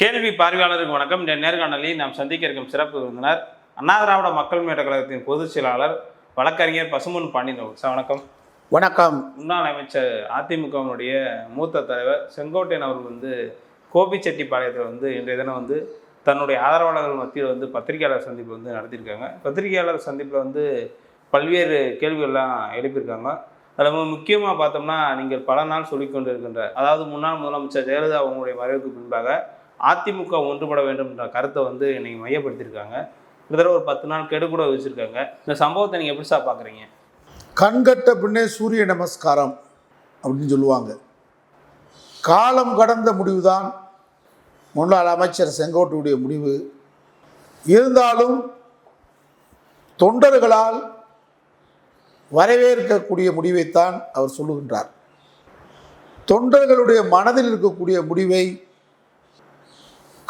கேள்வி பார்வையாளருக்கு வணக்கம். இந்த நேர்காணலில் நாம் சந்திக்க இருக்கும் சிறப்பு விருந்தினர் அண்ணா திராவிட மக்கள் முன்னேற்ற கழகத்தின் பொதுச் செயலாளர் வழக்கறிஞர் பசுமன் பாண்டியன். சார் வணக்கம். வணக்கம். முன்னாள் அமைச்சர் அதிமுகவினுடைய மூத்த தலைவர் செங்கோட்டையன் அவர்கள் வந்து கோபிச்செட்டிப்பாளையத்தில் வந்து இன்றைய தினம் வந்து தன்னுடைய ஆதரவாளர்கள் மத்தியில் வந்து பத்திரிகையாளர் சந்திப்பு வந்து நடத்தியிருக்காங்க. பத்திரிகையாளர் சந்திப்பில் வந்து பல்வேறு கேள்விகள்லாம் எழுப்பியிருக்காங்க. அதில் முக்கியமாக பார்த்தோம்னா நீங்கள் பல நாள் சொல்லிக் கொண்டு இருக்கின்ற அதாவது முன்னாள் முதலமைச்சர் ஜெயலலிதா அவங்களுடைய மறைவுக்கு பின்பாக அதிமுக ஒன்றுபட வேண்டும் என்ற கருத்தை வந்து இன்னைக்கு மையப்படுத்தியிருக்காங்க. கிட்டத்தட்ட ஒரு பத்து நாள் கெடு கூட வச்சுருக்காங்க. இந்த சம்பவத்தை நீங்கள் எப்படி சார் பார்க்குறீங்க கண்கட்ட பின்னே சூரிய நமஸ்காரம் அப்படின்னு சொல்லுவாங்க. காலம் கடந்த முடிவுதான் முன்னாள் அமைச்சர் செங்கோட்டையுடைய முடிவு. இருந்தாலும் தொண்டர்களால் வரவேற்கக்கூடிய முடிவைத்தான் அவர் சொல்லுகின்றார். தொண்டர்களுடைய மனதில் இருக்கக்கூடிய முடிவை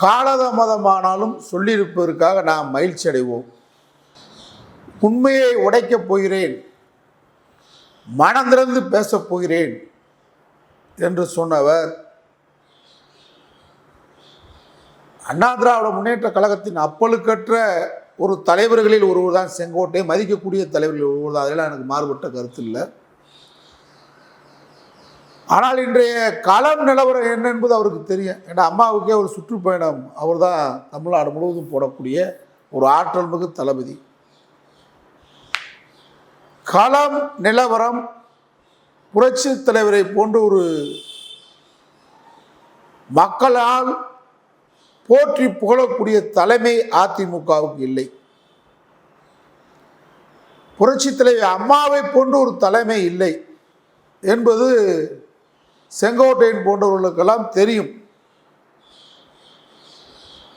காலதாமதமானாலும் சொல்லியிருப்பதற்காக நாம் மகிழ்ச்சி அடைவோம். உண்மையை உடைக்கப் போகிறேன். மனந்திறந்து பேசப் போகிறேன் என்று சொன்னவர் அண்ணா திராவிட முன்னேற்ற கழகத்தின் அப்பழுக்கற்ற ஒரு தலைவர்களில் ஒருவர் தான் செங்கோட்டை மதிக்கக்கூடிய தலைவர்களில் ஒருவர் தான் அதெல்லாம் எனக்கு மாறுபட்ட கருத்து இல்லை. ஆனால் இன்றைய களம் நிலவரம் என்ன என்பது அவருக்கு தெரியும். ஏன்னா அம்மாவுக்கே ஒரு சுற்றுப்பயணம். அவர் தான் தமிழ்நாடு முழுவதும் போடக்கூடிய ஒரு ஆற்றல் மிகு தளபதி. களம் நிலவரம் புரட்சி தலைவரை போன்ற ஒரு மக்களால் போற்றி புகழக்கூடிய தலைமை அதிமுகவுக்கு இல்லை. புரட்சி தலைவி அம்மாவை போன்ற ஒரு தலைமை இல்லை என்பது செங்கோட்டையன் போன்றவர்களுக்கெல்லாம் தெரியும்.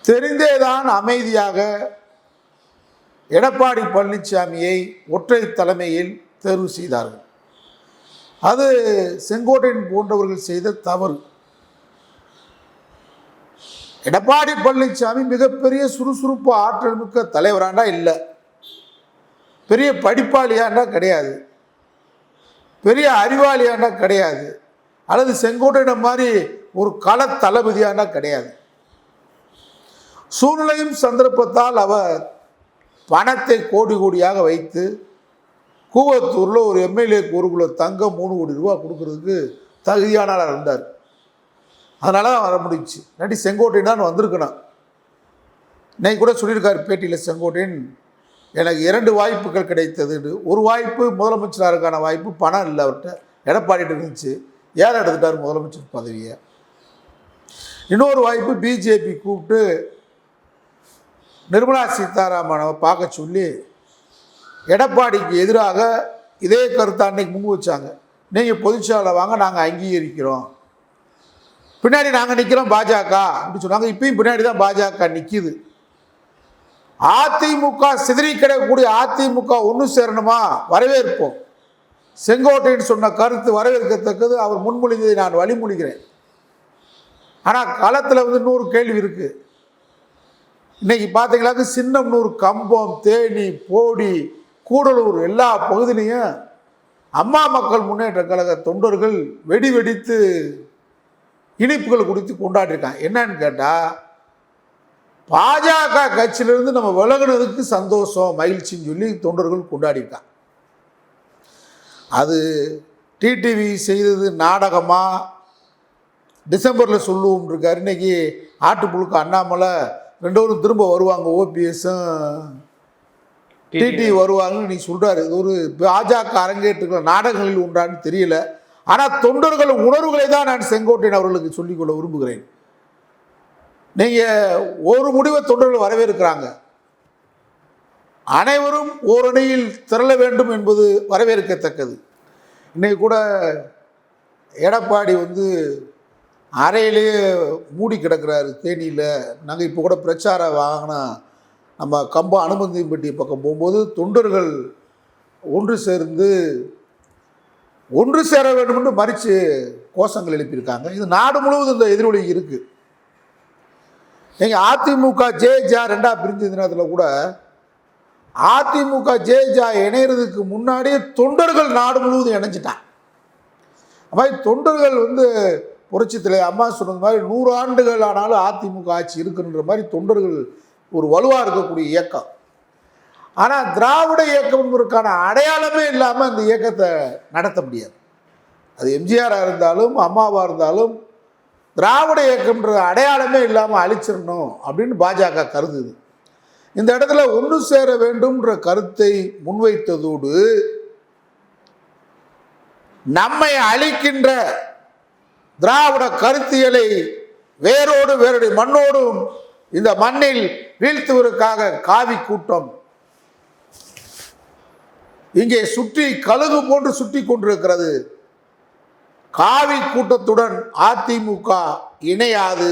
தெரிந்தேதான் அமைதியாக எடப்பாடி பழனிசாமியை ஒற்றை தலைமையில் தேர்வு செய்தார்கள். அது செங்கோட்டையன் போன்றவர்கள் செய்த தவறு. எடப்பாடி பழனிசாமி மிகப்பெரிய சுறுசுறுப்பு ஆற்றல் மிக்க தலைவராண்டா இல்லை. பெரிய படிப்பாளியாண்டா கிடையாது. பெரிய அறிவாளியாண்டா கிடையாது. அல்லது செங்கோட்டையிடம் மாதிரி ஒரு கள தளபதியானா கிடையாது. சூழ்நிலையும் சந்தர்ப்பத்தால் அவர் பணத்தை கோடி கோடியாக வைத்து கூவத்தூரில் ஒரு எம்எல்ஏக்கு ஒரு கிலோ தங்கம் மூணு கோடி ரூபா கொடுக்கறதுக்கு தகுதியானவராக இருந்தார். அதனால தான் வர முடிஞ்சுச்சு நடி செங்கோட்டையன் தான் வந்திருக்கணும். இன்னைக்கு கூட சொல்லியிருக்காரு பேட்டியில் செங்கோட்டையன் எனக்கு இரண்டு வாய்ப்புகள் கிடைத்ததுன்னு. ஒரு வாய்ப்பு முதலமைச்சராருக்கான வாய்ப்பு பணம் இல்லை அவர்கிட்ட. எடப்பாடிட்டு இருந்துச்சு. ஏன் எடுத்துட்டார் முதலமைச்சர் பதவியை? இன்னொரு வாய்ப்பு பிஜேபி கூப்பிட்டு நிர்மலா சீதாராமனை பார்க்க சொல்லி எடப்பாடிக்கு எதிராக இதே கருத்தை அன்னைக்கு முன் வச்சாங்க. நீங்கள் பொதுச்சாலை வாங்க நாங்கள் அங்கீகரிக்கிறோம். பின்னாடி நாங்கள் நிற்கிறோம் பாஜக அப்படின்னு சொன்னாங்க. இப்பயும் பின்னாடி தான் பாஜக நிற்கிது அதிமுக சிதறி கிடக்கக்கூடிய அதிமுக ஒன்று சேரணுமா? வரவேற்போம். செங்கோட்டையின் சொன்ன கருத்து வரவேற்கத்தக்கது அவர் முன்மொழிந்ததை நான் வழிமொழிகிறேன். ஆனால் களத்தில் வந்து நூறு கேள்வி இருக்குது இன்றைக்கி பார்த்தீங்களாக்க சின்னம்னூர் கம்பம் தேனி போடி கூடலூர் எல்லா பகுதியிலையும் அம்மா மக்கள் முன்னேற்ற கழக தொண்டர்கள் வெடி வெடித்து இனிப்புகள் கொடுத்து கொண்டாடிருக்காங்க. என்னன்னு கேட்டால் பாஜக கட்சியிலிருந்து நம்ம விலகினதுக்கு சந்தோஷம் மகிழ்ச்சின்னு சொல்லி தொண்டர்கள் கொண்டாடிருக்காங்க. அது டிடிவி செய்தது நாடகமா? டிசம்பரில் சொல்லுவோம் இருக்காரு. இன்னைக்கு ஆட்டுப்புழுக்கு அண்ணாமலை ரெண்டோரும் திரும்ப வருவாங்க ஓபிஎஸும் டிடி வருவாங்கன்னு நீ சொல்கிறாரு இது ஒரு பாஜக அரங்கேற்றுக்கிற நாடகங்களில் உண்டான்னு தெரியல. ஆனால் தொண்டர்கள் உணர்வுகளை தான் நான் செங்கோட்டையன் அவர்களுக்கு சொல்லிக்கொள்ள விரும்புகிறேன். நீங்கள் ஒரு முடிவை தொண்டர்கள் வரவேற்கிறாங்க. அனைவரும் ஓரணியில் திரள வேண்டும் என்பது வரவேற்கத்தக்கது. இன்றைக்கு கூட எடப்பாடி வந்து அறையிலேயே மூடி கிடக்கிறாரு தேனியில். நாங்கள் இப்போ கூட பிரச்சாரம் வாங்கினா நம்ம கம்பம் அனுமதிப்பட்டி பக்கம் போகும்போது தொண்டர்கள் ஒன்று சேர்ந்து ஒன்று சேர வேண்டும் என்று மறித்து கோஷங்கள் எழுப்பியிருக்காங்க. இது நாடு முழுவதும் இந்த எதிரொலி இருக்குது நீங்கள் அதிமுக ஜே ஜா ரெண்டாக பிரிஞ்சதுனத்தில் கூட அதிமுக ஜேஜா இணையிறதுக்கு முன்னாடியே தொண்டர்கள் நாடு முழுவதும் இணைஞ்சிட்டான் அது மாதிரி தொண்டர்கள் வந்து புரட்சித்தில் அம்மா சொன்னது மாதிரி நூறு ஆண்டுகள் ஆனாலும் அதிமுக ஆட்சி இருக்குன்ற மாதிரி தொண்டர்கள் ஒரு வலுவாக இருக்கக்கூடிய இயக்கம். ஆனால் திராவிட இயக்கம் என்பதற்கான அடையாளமே இல்லாமல் அந்த இயக்கத்தை நடத்த முடியாது. அது எம்ஜிஆராக இருந்தாலும் அம்மாவாக இருந்தாலும் திராவிட இயக்கம்ன்ற அடையாளமே இல்லாமல் அழிச்சிடணும் அப்படின்னு பாஜக கருதுது. இந்த இடத்துல ஒன்று சேர வேண்டும்ன்ற கருத்தை முன்வைத்ததோடு நம்மை அழிக்கின்ற திராவிட கருத்தியலை வேரோடு வேரோடு மண்ணோடும் இந்த மண்ணில் வீழ்த்துவதற்காக காவி கூட்டம். இங்கே சுற்றி கழுகு போன்று சுற்றி கொண்டிருக்கிறது. காவி கூட்டத்துடன் அதிமுக இணையாது.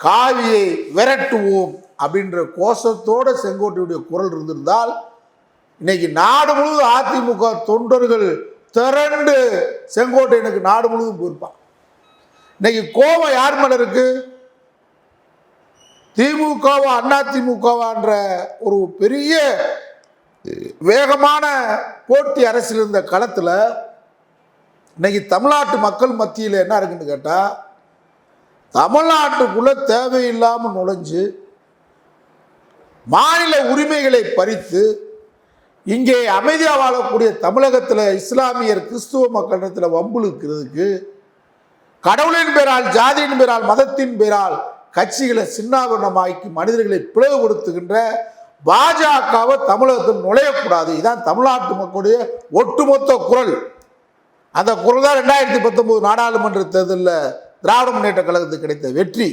காவியை விரட்டுவோம். அப்படின்ற கோஷத்தோட செங்கோட்டையுடைய குரல் இருந்திருந்தால் இன்னைக்கு நாடு முழுவதும் அதிமுக தொண்டர்கள் திரண்டு செங்கோட்டையனுக்கு நாடு முழுவதும் போயிருப்பான் இன்னைக்கு கோபம் யார் மேல இருக்கு? திமுகவா அண்ணா திமுகவான்ற ஒரு பெரிய வேகமான போட்டி அரசியல் இருந்த களத்தில் இன்னைக்கு தமிழ்நாட்டு மக்கள் மத்தியில் என்ன இருக்குன்னு கேட்டால் தமிழ்நாட்டுக்குள்ளே தேவையில்லாமல் நுழைஞ்சு மாநில உரிமைகளை பறித்து இங்கே அமைதியாக வாழக்கூடிய தமிழகத்தில் இஸ்லாமியர் கிறிஸ்துவ மக்களிடத்தில் வம்புழுக்கிறதுக்கு கடவுளின் பேரால் ஜாதியின் பேரால் மதத்தின் பேரால் கட்சிகளை சின்னாபரணமாக்கி மனிதர்களை பிளவுபடுத்துகின்ற பாஜகவை தமிழகத்தில் நுழையக்கூடாது. இதான் தமிழ்நாட்டு மக்களுடைய ஒட்டுமொத்த குரல். அந்த குரல் தான் ரெண்டாயிரத்தி பத்தொம்போது நாடாளுமன்ற தேர்தலில் திராவிட முன்னேற்ற கழகத்துக்கு கிடைத்த வெற்றி.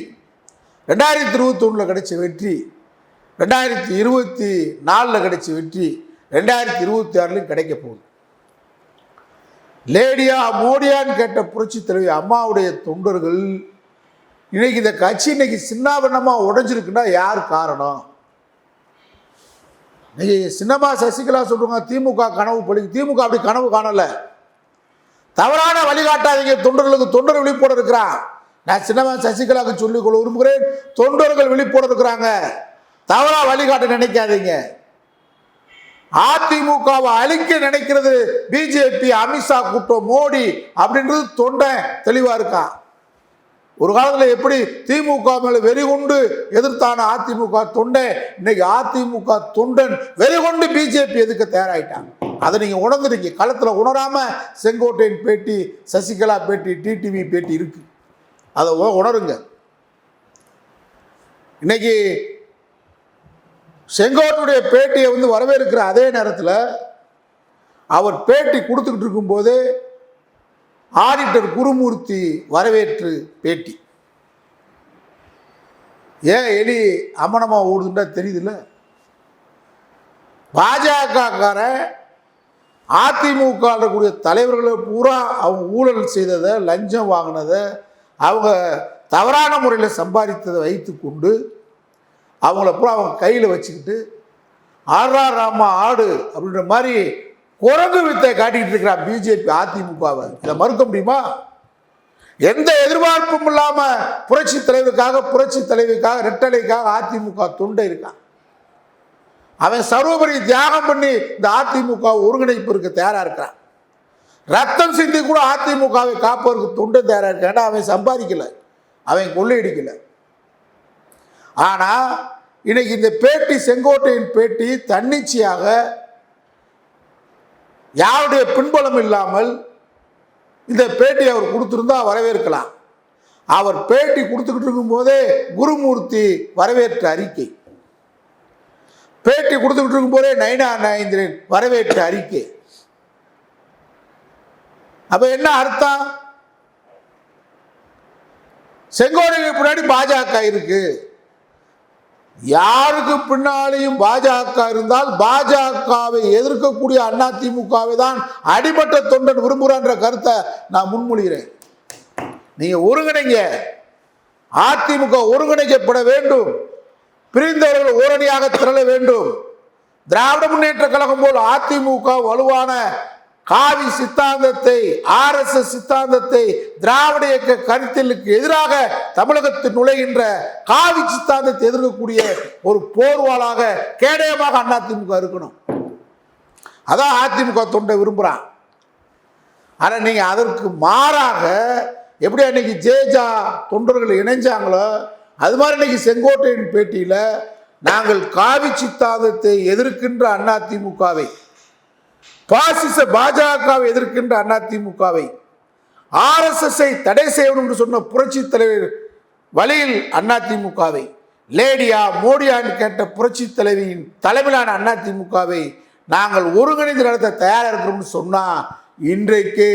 ரெண்டாயிரத்தி இருபத்தி ஒன்றில் கிடைச்ச வெற்றி. ரெண்டாயிரத்தி இருபத்தி நாலில் கிடைச்ச வெற்றி ரெண்டாயிரத்தி இருபத்தி ஆறுலையும் கிடைக்க போகுது. லேடியா மோடியான்னு கேட்ட புரட்சி தலைவி அம்மாவுடைய தொண்டர்கள் இன்னைக்கு இந்த கட்சி இன்னைக்கு சின்னாபண்ணமாக உடைஞ்சிருக்குன்னா யார் காரணம்? இன்னைக்கு சின்னமா சசிகலா சொல்றாங்க திமுக கனவு பழி திமுக அப்படி கனவு காணலை. தவறான வழிகாட்டாதீங்க தொண்டர்களுக்கு தொண்டர் விழிப்போட இருக்கிறான். நான் சின்னமா சசிகலாவுக்கு சொல்லிக்கொள்ள விரும்புகிறேன் தொண்டர்கள் விழிப்போட இருக்கிறாங்க. தவறா வழிகாட்ட நினைக்காதீங்க. அதிமுகவை அழிக்க நினைக்கிறது பிஜேபி அமித்ஷா கூட்டம் மோடி அப்படின்றது தொண்டை தெளிவா இருக்கான் ஒரு காலத்தில் எப்படி திமுக மேல வெறி கொண்டு எதிர்த்தான அதிமுக தொண்டை இன்னைக்கு அதிமுக தொண்டன் வெறிகொண்டு பிஜேபி எதுக்க தயாராயிட்டாங்க? அதை நீங்கள் உணர்ந்துருங்க களத்தில் உணராம செங்கோட்டையன் பேட்டி சசிகலா பேட்டி டிடிவி பேட்டி இருக்கு. அதை உணருங்க. இன்னைக்கு செங்கோட்டுடைய பேட்டியை வந்து வரவேற்கிற அதே நேரத்தில் அவர் பேட்டி கொடுத்துக்கிட்டு இருக்கும்போது ஆடிட்டர் குருமூர்த்தி வரவேற்று பேட்டி. ஏன் எலி அமனமாக ஓடுதுன்றா தெரியுதுல்ல? பாஜகக்காரன் அதிமுக இருக்கக்கூடிய தலைவர்களை பூரா அவங்க ஊழல் செய்ததை லஞ்சம் வாங்கினதை அவங்க தவறான முறையில் சம்பாதித்ததை வைத்து கொண்டு அவங்கள பூரா அவங்க கையில் வச்சுக்கிட்டு ஆறா ராமா ஆடு அப்படின்ற மாதிரி குரங்கு வித்தை காட்டிக்கிட்டு இருக்கிறான் பிஜேபி அதிமுகவை. இதை மறுக்க முடியுமா? எந்த எதிர்பார்ப்பும் இல்லாமல் புரட்சி தலைவருக்காக புரட்சி தலைவருக்காக ரெட்டலைக்காக அதிமுக தொண்டை இருக்கான். அவன் சர்வபரி தியாகம் பண்ணி இந்த அதிமுக ஒருங்கிணைப்பிற்கு தயாராக இருக்கிறான். ரத்தம் சிந்தி கூட அதிமுகவை காப்பதற்கு தொண்டை தயாராக இருக்கான். அவன் சம்பாதிக்கலை. அவன் கொள்ளையடிக்கலை. ஆனால் இன்னைக்கு இந்த பேட்டி செங்கோட்டையின் பேட்டி தன்னிச்சையாக யாருடைய பின்பலம் இல்லாமல் இந்த பேட்டி அவர் கொடுத்துருந்தா வரவேற்கலாம். அவர் பேட்டி கொடுத்துக்கிட்டு இருக்கும்போதே குருமூர்த்தி வரவேற்ற அறிக்கை. பேட்டி கொடுத்துக்கிட்டு இருக்கும்போதே நயனா நயந்திரன் வரவேற்ற அறிக்கை. அப்ப என்ன அர்த்தம்? செங்கோடைக்கு பின்னாடி பாஜக இருக்கு. யாருக்கு பின்னாலேயும் பாஜக இருந்தால் பாஜகவை எதிர்க்கக்கூடிய அதிமுகவை தான் அடிமட்ட தொண்டன் விரும்புகிறான்ற கருத்தை நான் முன்மொழிகிறேன். நீங்க ஒருங்கிணைங்க. அதிமுக ஒருங்கிணைக்கப்பட வேண்டும். பிரிந்தவர்கள் ஓரணியாக திரள வேண்டும். திராவிட முன்னேற்ற கழகம் போல் அதிமுக வலுவான காவி சித்தாந்தத்தை ஆர்எஸ்எஸ் சித்தாந்தத்தை திராவிட இயக்க கருத்திலுக்கு எதிராக தமிழகத்தில் நுழைகின்ற காவி சித்தாந்தத்தை எதிர்க்கக்கூடிய ஒரு போர்வாளாக கேடயமாக அதிமுக இருக்கணும். அதான் அதிமுக தொண்டை விரும்புகிறான் ஆனால் நீங்கள் அதற்கு மாறாக எப்படி அன்னைக்கு ஜேஜா தொண்டர்கள் இணைஞ்சாங்களோ அது மாதிரி இன்னைக்கு செங்கோட்டையின் பேட்டியில் நாங்கள் காவி சித்தாந்தத்தை எதிர்க்கின்ற அதிமுகவை பாசிச பாஜகவை எதிர்க்கின்ற அதிமுகவை ஆர்எஸ்எஸ்ஐ தடை செய்யணும் என்று சொன்ன புரட்சி தலைவர் வழியில் அதிமுகவை லேடியா மோடியான்னு கேட்ட புரட்சி தலைவியின் தலைமையிலான அதிமுகவை நாங்கள் ஒருங்கிணைந்து நடத்த தயாராக இருக்கிறோம்னு சொன்னால் இன்றைக்கு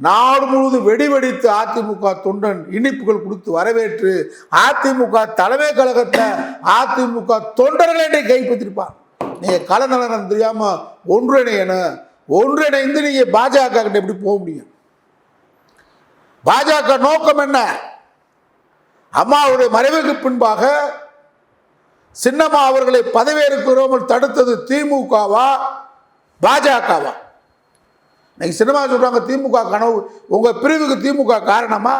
நாடு முழுவதும் வெடி வெடித்து அதிமுக தொண்டன் இனிப்புகள் கொடுத்து வரவேற்று அதிமுக தலைமை கழகத்தை அதிமுக தொண்டர்களை இன்றைக்கு கைப்பற்றிருப்பான் நீங்கள் கலநலனம் தெரியாமல் ஒன்றிணையணும் ஒன்றிணைந்து நீங்கள் பாஜக கிட்ட எப்படி போக முடியும்? பாஜக நோக்கம் என்ன? அம்மாவுடைய மறைவுக்கு பின்பாக சின்னம்மா அவர்களை பதவியேற்கிறோமல் தடுத்தது திமுகவா? பாஜகவா? இன்னைக்கு சினிமா சொல்கிறாங்க திமுக கனவு உங்கள் பிரிவுக்கு திமுக காரணமா?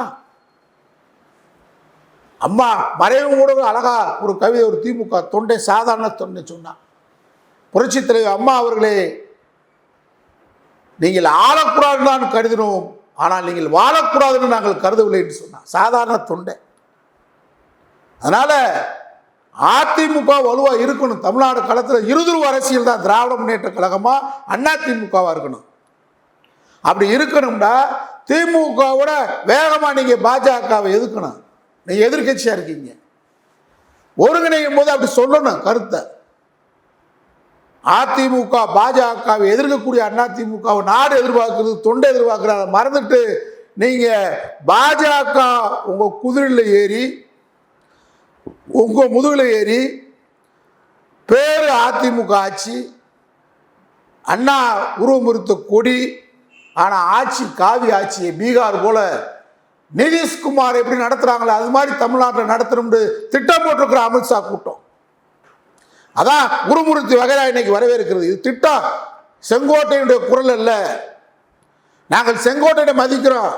அம்மா மறைவு கூட அழகா ஒரு கவிதை ஒரு திமுக தொண்டை சாதாரண தொண்டை சொன்னான் புரட்சி தலைவர் அம்மா அவர்களே நீங்கள் ஆளக்கூடாது தான் கருதினோம் ஆனால் நீங்கள் வாழக்கூடாதுன்னு நாங்கள் கருதவில்லை என்று சொன்னார். சாதாரண தொண்டை. அதனால அதிமுக வலுவாக இருக்கணும். தமிழ்நாடு களத்தில் இருதுருவ அரசியல் தான் திராவிட முன்னேற்ற அண்ணா திமுகவாக இருக்கணும். அப்படி இருக்கணும்னா திமுகவோட வேகமாக நீங்கள் பாஜகவை எதிர்க்கணும். நீங்கள் எதிர்கட்சியாக இருக்கீங்க. ஒருங்கிணையும் போது அப்படி சொல்லணும் கருத்தை. அதிமுக பாஜகவை எதிர்க்கக்கூடிய அண்ணா திமுகவை நாடு எதிர்பார்க்கிறது தொண்டை எதிர்பார்க்கிறது அதை மறந்துட்டு நீங்க பாஜக உங்க குதிரையில் ஏறி உங்க முதுகில் ஏறி பேர் அதிமுக ஆட்சி அண்ணா உருவமுறுத்த கொடி ஆனால் ஆட்சி காவி ஆட்சியை பீகார் போல நிதிஷ்குமார் எப்படி நடத்துகிறாங்களோ அது மாதிரி தமிழ்நாட்டில் நடத்தணும்னு திட்டம் போட்டிருக்கிற அமித்ஷா கூட்டம். அதான் குருமூர்த்தி வகைரா இன்னைக்கு வரவேற்கிறது. இது திட்டம். செங்கோட்டையுடைய குரல் அல்ல. நாங்கள் செங்கோட்டையை மதிக்கிறோம்.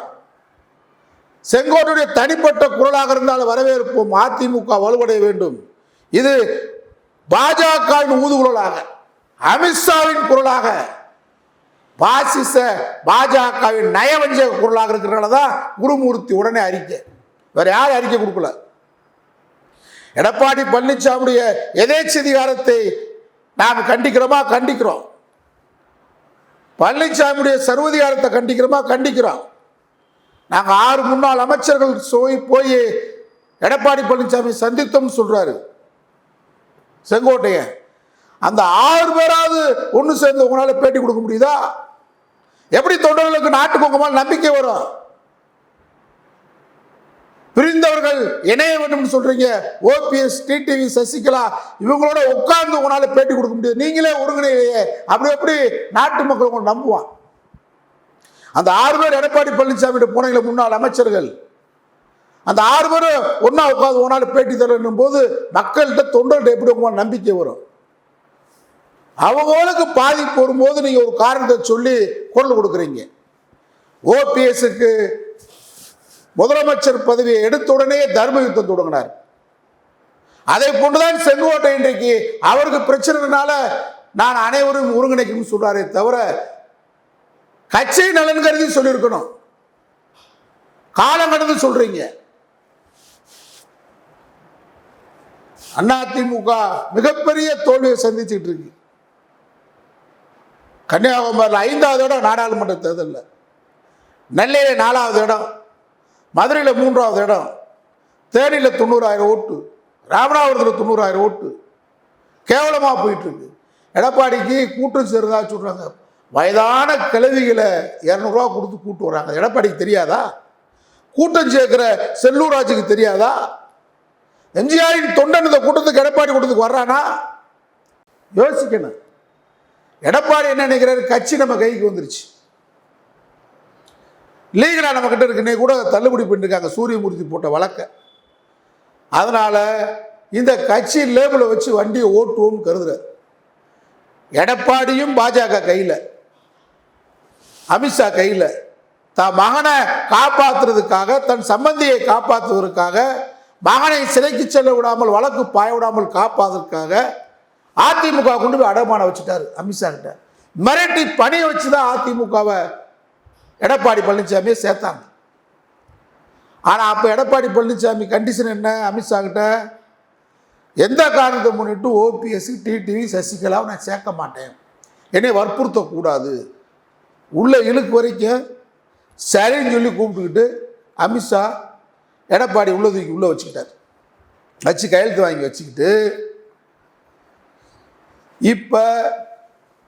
செங்கோட்டையுடைய தனிப்பட்ட குரலாக இருந்தால் வரவேற்போம். அதிமுக வலுவடைய வேண்டும். இது பாஜகவின் ஊதுகுரலாக அமித்ஷாவின் குரலாக பாசிச பாஜகவின் நயவஞ்சக குரலாக இருக்கிறனால தான் குருமூர்த்தி உடனே அறிக்கை. வேற யாரும் அறிக்கை கொடுக்கல. எடப்பாடி பழனிசாமியுடைய எதேச்சதிகாரத்தை நாம் கண்டிக்கிறோமா? கண்டிக்கிறோம். பழனிசாமியுடைய சர்வதிகாரத்தை கண்டிக்கிறோமா? கண்டிக்கிறோம். நாங்கள் ஆறு முன்னாள் அமைச்சர்கள் சோய் போய் எடப்பாடி பழனிசாமி சந்தித்தோம்னு சொல்கிறாரு செங்கோட்டையன் அந்த ஆறு பேராவது ஒன்று சேர்ந்து உங்களால் பேட்டி கொடுக்க முடியுதா? எப்படி தொண்டர்களுக்கு நாட்டுக்கு உங்க நம்பிக்கை வரும்? பிரிந்தவர்கள் இணைய வேண்டும் சொல்றீங்க. ஓபிஎஸ் டிடிவி சசிகலா இவங்களோட உட்கார்ந்து உங்களால பேட்டி கொடுக்க முடியாது. நீங்களே ஒருங்கிணையிலேயே. அப்படி எப்படி நாட்டு மக்கள் உங்களை நம்புவான் அந்த ஆறு பேர் எடப்பாடி பழனிசாமி போனீங்கள முன்னாள் அமைச்சர்கள். அந்த ஆறு பேரும் ஒன்றா உட்காந்து உன்னால் பேட்டி தரணும் போது மக்கள்கிட்ட தொண்டர்கிட்ட எப்படி உங்க நம்பிக்கை வரும்? அவங்களுக்கு பாதிப்பு வரும்போது நீங்கள் ஒரு காரணத்தை சொல்லி குரல் கொடுக்குறீங்க. ஓபிஎஸ்க்கு முதலமைச்சர் பதவியை எடுத்த உடனே தர்ம யுத்தம் தொடங்கினார். அதை போன்றுதான் செங்கோட்டை இன்றைக்கு அவருக்கு பிரச்சனைனால நான் அனைவரும் ஒருங்கிணைக்கும் சொல்றாரே தவிர கட்சி நலன் கருதி சொல்லியிருக்கணும். காலம் கடந்து சொல்றீங்க. அதிமுக மிகப்பெரிய தோல்வியை சந்திச்சுட்டு இருக்கு. கன்னியாகுமரியில் ஐந்தாவது இடம் நாடாளுமன்ற தேர்தலில். நெல்லையில் நாலாவது இடம். மதுரையில் மூன்றாவது இடம் தேனியில் தொண்ணூறாயிரம் ஓட்டு ராமநாதபுரத்தில் தொண்ணூறாயிரம் ஓட்டு. கேவலமாக போயிட்டுருக்கு. எடப்பாடிக்கு கூட்டம் சேருதா சொல்கிறாங்க வயதான கிழவிகளை இரநூறுவா கொடுத்து கூட்டு வராங்க. எடப்பாடிக்கு தெரியாதா? கூட்டம் சேர்க்கிற செல்லூராஜுக்கு தெரியாதா? எம்ஜிஆரின் தொண்டன் இந்த கூட்டத்துக்கு எடப்பாடி கூட்டத்துக்கு வர்றானா? யோசிக்கணும். எடப்பாடி என்ன நினைக்கிறாரு? கட்சி நம்ம கைக்கு வந்துருச்சு. லீகலாக நம்ம கிட்ட இருக்குன்னே கூட தள்ளுபடி பண்ணிருக்காங்க. சூரியமூர்த்தி போட்ட வழக்க. அதனால் இந்த கட்சி லேபிளை வச்சு வண்டியை ஓட்டுவோம்னு கருதுறார். எடப்பாடியும் பாஜக கையில். அமித்ஷா கையில். தான் மகனை காப்பாற்றுறதுக்காக தன் சம்பந்தியை காப்பாற்றுவதற்காக மகனை சிறைக்கு செல்ல விடாமல் வழக்கு பாய விடாமல் காப்பாதற்காக அதிமுக கொண்டு போய் அடமான வச்சுட்டாரு அமித்ஷா கிட்ட. மிரட்டி பணியை வச்சு தான் அதிமுகவை எடப்பாடி பழனிசாமியை சேர்த்தாங்க. ஆனால் அப்போ எடப்பாடி பழனிசாமி கண்டிஷன் என்ன? அமித்ஷா கிட்ட எந்த காரணத்தை முன்னிட்டு ஓபிஎஸ் டிடிவி சசிகலாவை நான் சேர்க்க மாட்டேன். என்னை வற்புறுத்தக்கூடாது. உள்ள இழுக்கு வரைக்கும் சரின்னு சொல்லி கூப்பிட்டுக்கிட்டு அமித்ஷா எடப்பாடி உள்ள தூக்கி உள்ளே வச்சுக்கிட்டார். வச்சு கையெழுத்து வாங்கி வச்சுக்கிட்டு இப்போ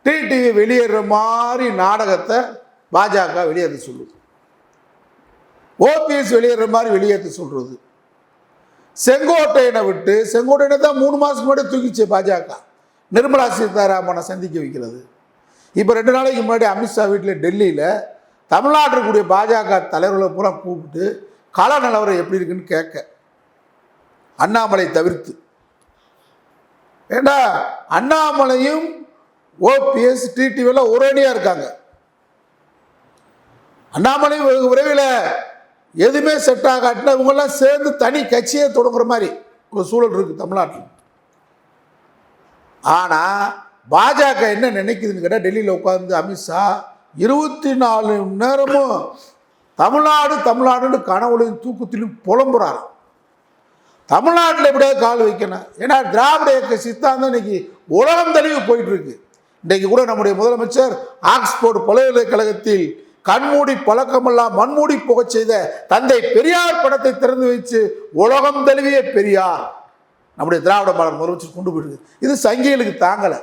டிடிவி வெளியேற மாதிரி நாடகத்தை பாஜக வெளியேற்ற சொல்லுது. ஓபிஎஸ் வெளியேற மாதிரி வெளியேற்ற சொல்கிறது செங்கோட்டையனை விட்டு செங்கோட்டையனை தான் மூணு மாதம் முன்னாடி தூக்கிச்சு பாஜக. நிர்மலா சீதாராமனை சந்திக்க வைக்கிறது. இப்போ ரெண்டு நாளைக்கு முன்னாடி அமித்ஷா வீட்டில் டெல்லியில் தமிழ்நாட்டில் இருக்கக்கூடிய பாஜக தலைவர்களை பூரா கூப்பிட்டு கள நிலவரம் எப்படி இருக்குன்னு கேட்க. அண்ணாமலை தவிர்த்து. ஏண்டா? அண்ணாமலையும் ஓபிஎஸ் டிடிவியில் ஒரேடியாக இருக்காங்க. அண்ணாமலை விரைவில் எதுவுமே செட் ஆகாட்டினா இவங்கெல்லாம் சேர்ந்து தனி கட்சியே தொடங்குற மாதிரி ஒரு சூழல் இருக்குது தமிழ்நாட்டில். ஆனால் பாஜக என்ன நினைக்குதுன்னு கேட்டால் டெல்லியில் உட்காந்து அமித்ஷா இருபத்தி நாலு மணி நேரமும் தமிழ்நாடு தமிழ்நாடுன்னு கனவுலையும் தூக்கத்திலும் புலம்புறாரு தமிழ்நாட்டில் எப்படியாவது கால் வைக்கணும். ஏன்னா திராவிட இயக்க சித்தாந்தம் இன்னைக்கு உலகம் தெளிவு போயிட்டு இருக்கு. இன்றைக்கு கூட நம்முடைய முதலமைச்சர் ஆக்ஸ்போர்ட் பல்கலைக்கழகத்தில் கண்மூடி பழக்கமெல்லாம் மண்மூடி புகச் செய்த தந்தை பெரியார் படத்தை திறந்து வச்சு உலகம் தழுவிய பெரியார். நம்முடைய திராவிட மாடல் முதலமைச்சர் கொண்டு போயிருக்கு. இது சங்கிகளுக்கு தாங்கலை.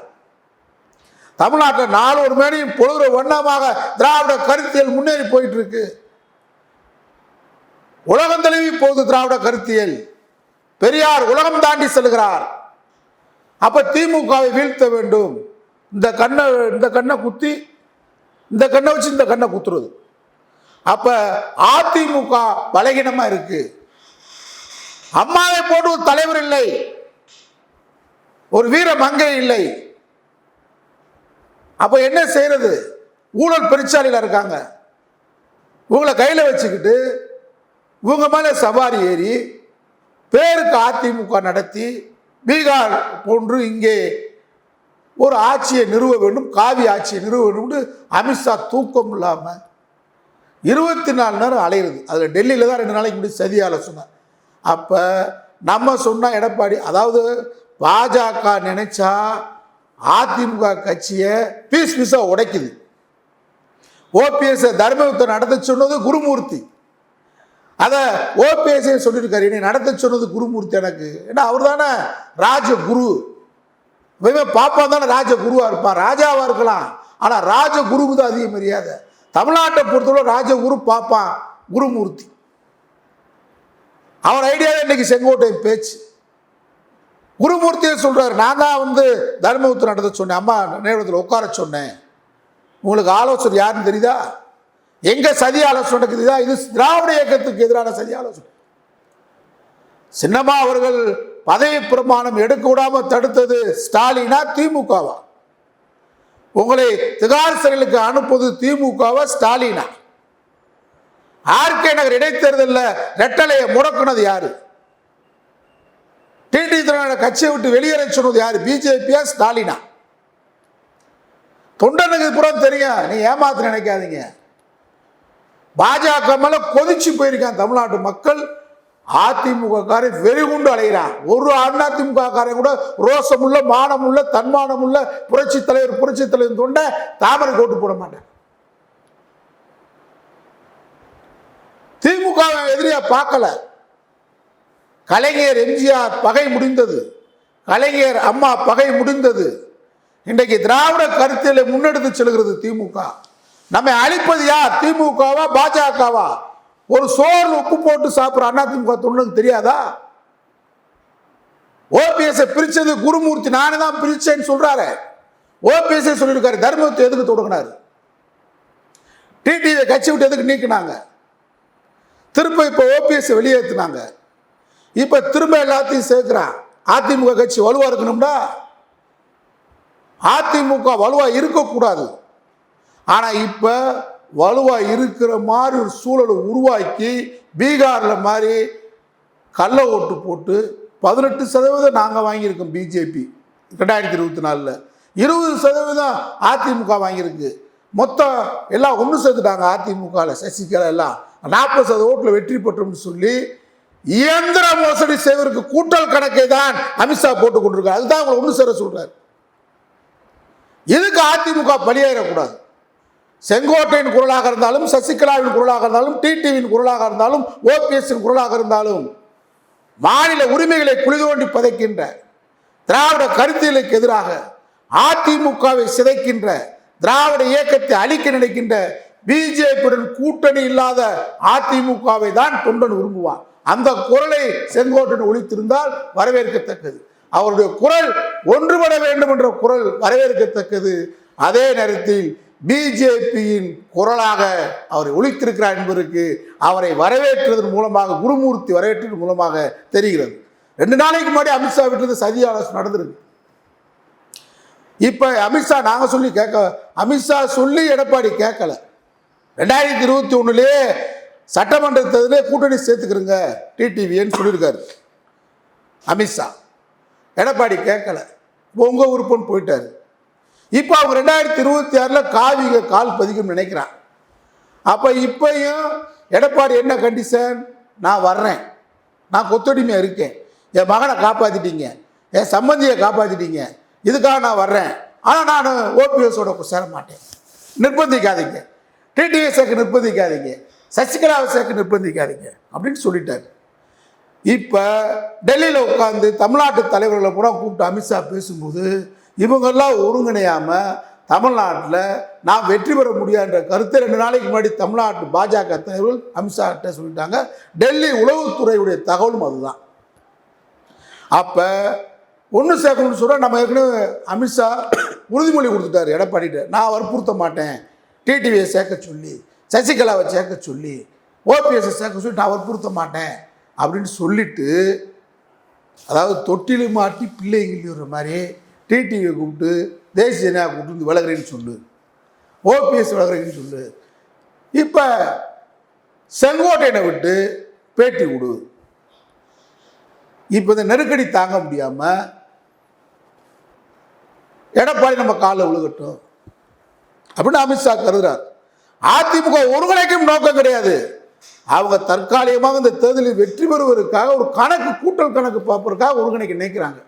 தமிழ்நாட்டில் நாலு ஒரு மேனையும் பொழுதுற வண்ணமாக திராவிட கருத்தியல் முன்னேறி போயிட்டு இருக்கு உலகம் தழுவி போகுது திராவிட கருத்தியல். பெரியார் உலகம் தாண்டி செல்கிறார். அப்ப திமுகவை வீழ்த்த வேண்டும். இந்த கண்ணை இந்த கண்ணை குத்தி இந்த கண்ணை வச்சு இந்த கண்ணை குத்துறது. அப்ப அதிமுக பலகீனமா இருக்கு. அம்மாவை போட்டு ஒரு தலைவர் இல்லை. ஒரு வீர மங்கை இல்லை. அப்ப என்ன செய்யறது? ஊழல் பெருச்சாலையில் இருக்காங்க. உங்களை கையில் வச்சுக்கிட்டு இவங்க மேலே சவாரி ஏறி பேருக்கு அதிமுக நடத்தி பீகார் போன்று இங்கே ஒரு ஆட்சியை நிறுவ வேண்டும் காவி ஆட்சியை நிறுவ வேண்டும்னு அமித்ஷா தூக்கம் இல்லாமல் இருபத்தி நாலு நேரம் அலையிறது. அதில் டெல்லியில் தான் ரெண்டு நாளைக்கு முன்னாடி சதி ஆலோசனை. அப்போ நம்ம சொன்னால் எடப்பாடி அதாவது பாஜக நினைச்சா அதிமுக கட்சியை பீஸ் பீஸாக உடைக்குது. ஓபிஎஸ் தர்மபுத்தம் நடத்த சொன்னது குருமூர்த்தி. அதை ஓபிஎஸ்ஏ சொல்லியிருக்காரு என்னை நடத்த சொன்னது குருமூர்த்தி எனக்கு. ஏன்னா அவர் தானே ராஜகுரு. இவன் பாப்பா தானே ராஜகுருவாக இருப்பான். ராஜாவாக இருக்கலாம். ஆனால் ராஜகுருவுக்கு தான் அதிக மரியாதை. தமிழ்நாட்டை பொறுத்தவரை ராஜகுரு பாப்பான் குருமூர்த்தி. அவன் ஐடியாவே இன்னைக்கு செங்கோட்டை பேச்சு. குருமூர்த்தியே சொல்றாரு. நான் தான் வந்து தர்மபுத்தர் நடத்த சொன்னேன். அம்மா நேரத்தில் உட்கார சொன்னேன். உங்களுக்கு ஆலோசனை யாருன்னு தெரியுதா? எங்க சதி ஆலோசனை நடக்குதுதா இது திராவிட இயக்கத்துக்கு எதிரான சதி ஆலோசனை. சின்னம்மா அவர்கள் பதவி பிரமாணம் எடுக்க தடுத்தது ஸ்டாலினா திமுகவா? உங்களை திகார் சிறைகளுக்கு அனுப்புவது திமுகவா ஸ்டாலினா? ஆர்கே நகர் இடைத்தேர்தலில் ரெட்டலையை முடக்குனது யாரு? டிடி திராவிட கட்சியை விட்டு வெளியேற சொன்னது யாரு? பிஜேபியா ஸ்டாலினா? தொண்டனுக்கு புறம் தெரியும் நீ ஏமாத்து நினைக்காதீங்க. பாஜக மேல கொதிச்சு போயிருக்கான் தமிழ்நாட்டு மக்கள். அதிமுக காரன் வெறிகுண்டு அலைகிறான் ஒரு அதிமுக காரன் கூட ரோசமுள்ள மானமுள்ள தன்மானமுள்ள புரட்சி தலைவர் புரட்சி தலைவர் தொண்டை தாமரை கோட்டு போட மாட்டேன். திமுக எதிரியா பார்க்கல. கலைஞர் எம்ஜிஆர் பகை முடிந்தது. கலைஞர் அம்மா பகை முடிந்தது. இன்றைக்கு திராவிட கருத்தியலை முன்னெடுத்து செல்கிறது திமுக. நம்மை அழிப்பது யார்? திமுகவா பாஜகவா? ஒரு சோறு உப்பு போட்டு சாப்பிட்ற அதிமுக திமுக தொண்டனுக்கு தெரியாதா? ஓபிஎஸ் பிரிச்சது குருமூர்த்தி நானே தான் பிரிச்சேன்னு சொல்றாரு. ஓபிஎஸ் சொல்லியிருக்காரு தர்மத்தை எதுக்கு தொடங்கினாரு? டிடியை கட்சி விட்டு எதுக்கு நீக்கினாங்க? திரும்ப இப்போ ஓபிஎஸ் வெளியேற்றினாங்க இப்போ திரும்ப எல்லாத்தையும் சேர்க்குறான். அதிமுக கட்சி வலுவாக இருக்கணும்னா அதிமுக வலுவாக இருக்கக்கூடாது. ஆனால் இப்போ வலுவாக இருக்கிற மாதிரி ஒரு சூழலை உருவாக்கி பீகாரில் மாதிரி கள்ள ஓட்டு போட்டு பதினெட்டு சதவீதம் நாங்கள் வாங்கியிருக்கோம் பிஜேபி ரெண்டாயிரத்தி இருபத்தி நாலில். இருபது சதவீதம் அதிமுக வாங்கியிருக்கு. மொத்தம் எல்லாம் ஒன்று சேர்த்துட்டாங்க அதிமுகவில் சசிகலா எல்லாம். நாற்பது சதவீத ஓட்டில் வெற்றி பெற்றோம்னு சொல்லி இயந்திர மோசடி செய்வதற்கு கூட்டல் கணக்கை தான் அமித்ஷா போட்டு கொண்டிருக்காரு. அதுதான் அவங்களை ஒன்று சேர சொல்கிறார் எதுக்கு அதிமுக பலியாயிடக்கூடாது. செங்கோட்டையின் குரலாக இருந்தாலும் சசிகலாவின் குரலாக இருந்தாலும் டிடிவியின் குரலாக இருந்தாலும் ஓபிஎஸ்ஸின் குரலாக இருந்தாலும் மாநில உரிமைகளை குளிதோண்டி பதைக்கின்ற திராவிட கருத்தியலுக்கு எதிராக அதிமுகவை சிதைக்கின்ற திராவிட இயக்கத்தை அழிக்க நினைக்கின்ற பிஜேபியுடன் கூட்டணி இல்லாத அதிமுகவை தான் தொண்டன் விரும்புவார் அந்த குரலை செங்கோட்டன் ஒழித்திருந்தால் வரவேற்கத்தக்கது. அவருடைய குரல் ஒன்றுபட வேண்டும் என்ற குரல் வரவேற்கத்தக்கது. அதே நேரத்தில் பிஜேபியின் குரலாக அவரை ஒழித்திருக்கிறார் என்பதற்கு அவரை வரவேற்றதன் மூலமாக குருமூர்த்தி வரவேற்றதன் மூலமாக தெரிகிறது. ரெண்டு நாளைக்கு முன்னாடி அமித்ஷா வீட்டில் சதி ஆலோசனை நடந்திருக்கு. இப்போ அமித்ஷா நாங்கள் சொல்லி கேட்க அமித்ஷா சொல்லி எடப்பாடி கேட்கல. ரெண்டாயிரத்தி இருபத்தி ஒன்றுலேயே சட்டமன்ற தேர்தலே கூட்டணி சேர்த்துக்கிறங்க டிடிவின்னு சொல்லியிருக்காரு. அமித்ஷா. எடப்பாடி கேட்கல. உங்கள் உறுப்புன்னு போயிட்டார். இப்போ அவங்க ரெண்டாயிரத்தி இருபத்தி ஆறில் காவிக கால் பதிக்கும் நினைக்கிறான். அப்போ இப்பையும் எடப்பாடி என்ன கண்டிஷன் நான் வர்றேன். நான் கொத்தடிமையாக இருக்கேன். என் மகனை காப்பாற்றிட்டீங்க என் சம்பந்தியை காப்பாற்றிட்டீங்க இதுக்காக நான் வர்றேன். ஆனால் நான் ஓபிஎஸோட சேர மாட்டேன். நிர்பந்திக்காதீங்க. டிடிஎஸ்ஏக்கு நிர்பந்திக்காதீங்க. சசிகலாவை சேர்க்க நிர்பந்திக்காதீங்க. அப்படின்னு சொல்லிட்டாரு. இப்போ டெல்லியில் உட்காந்து தமிழ்நாட்டு தலைவர்களை பூரா கூப்பிட்டு அமித்ஷா பேசும்போது இவங்கெல்லாம் ஒருங்கிணையாமல் தமிழ்நாட்டில் நான் வெற்றி பெற முடியாதுன்ற கருத்தை ரெண்டு நாளைக்கு முன்னாடி தமிழ்நாட்டு பாஜக தலைவர்கள் அமித்ஷாட்ட சொல்லிட்டாங்க. டெல்லி உளவுத்துறையுடைய தகவலும் அதுதான். அப்போ ஒன்று சேர்க்கணும்னு சொல்ல நம்ம ஏற்கனவே அமித்ஷா உறுதிமொழி கொடுத்துட்டாரு எடப்பாடிட்டு நான் வற்புறுத்த மாட்டேன். டிடிவியை சேர்க்க சொல்லி சசிகலாவை சேர்க்க சொல்லி ஓபிஎஸ்ஸை சேர்க்க சொல்லி நான் வற்புறுத்த மாட்டேன் அப்படின்னு சொல்லிட்டு அதாவது தொட்டிலு மாட்டி பிள்ளைங்கிற மாதிரி டிடிவியை கூப்பிட்டு தேசிய ஜனதா கூப்பிட்டு வந்து விலகிறேன்னு சொல்லு. ஓபிஎஸ் விலகிறேன்னு சொல்லு. இப்போ செங்கோட்டையனை விட்டு பேட்டி விடு இப்போ இந்த நெருக்கடி தாங்க முடியாமல் எடப்பாடி நம்ம காலில் விழுகட்டும். அப்படின்னு அமித்ஷா கருதுறார். அதிமுக ஒருங்கிணைக்கும் நோக்கம் கிடையாது. அவங்க தற்காலிகமாக இந்த தேர்தலில் வெற்றி பெறுவதற்காக ஒரு கணக்கு கூட்டல் கணக்கு பார்ப்பதற்காக ஒருங்கிணைக்க நினைக்கிறாங்க.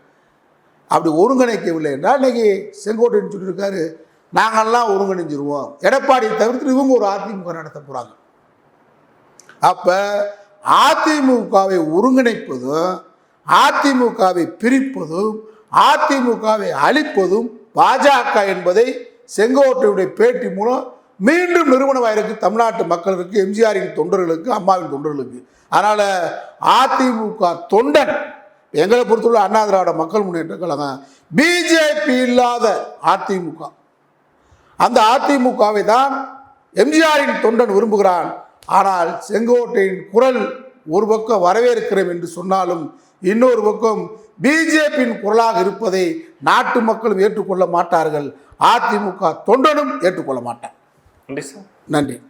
அப்படி ஒருங்கிணைக்கவில்லை என்றால் இன்னைக்கு செங்கோட்டையன் சொல்லியிருக்காரு நாங்கள்லாம் ஒருங்கிணைஞ்சிருவோம். எடப்பாடியை தவிர்த்து இவங்க ஒரு அதிமுக நடத்த போகிறாங்க அப்போ அதிமுகவை ஒருங்கிணைப்பதும் அதிமுகவை பிரிப்பதும் அதிமுகவை அழிப்பதும் பாஜக என்பதை செங்கோட்டையுடைய பேட்டி மூலம் மீண்டும் நிறுவனமாயிருக்கு. தமிழ்நாட்டு மக்களுக்கு எம்ஜிஆரின் தொண்டர்களுக்கு அம்மாவின் தொண்டர்களுக்கு. அதனால் அதிமுக தொண்டன் எங்களை பொறுத்தவரை அண்ணா திராவிட மக்கள் முன்னேற்ற கழகம் பிஜேபி இல்லாத அதிமுக. அந்த அதிமுகவை தான் எம்ஜிஆரின் தொண்டன் விரும்புகிறான். ஆனால் செங்கோட்டையின் குரல் ஒரு பக்கம் வரவேற்கிறோம் என்று சொன்னாலும் இன்னொரு பக்கம் பிஜேபியின் குரலாக இருப்பதை நாட்டு மக்களும் ஏற்றுக்கொள்ள மாட்டார்கள். அதிமுக தொண்டனும் ஏற்றுக்கொள்ள மாட்டார். நன்றி சார். நன்றி.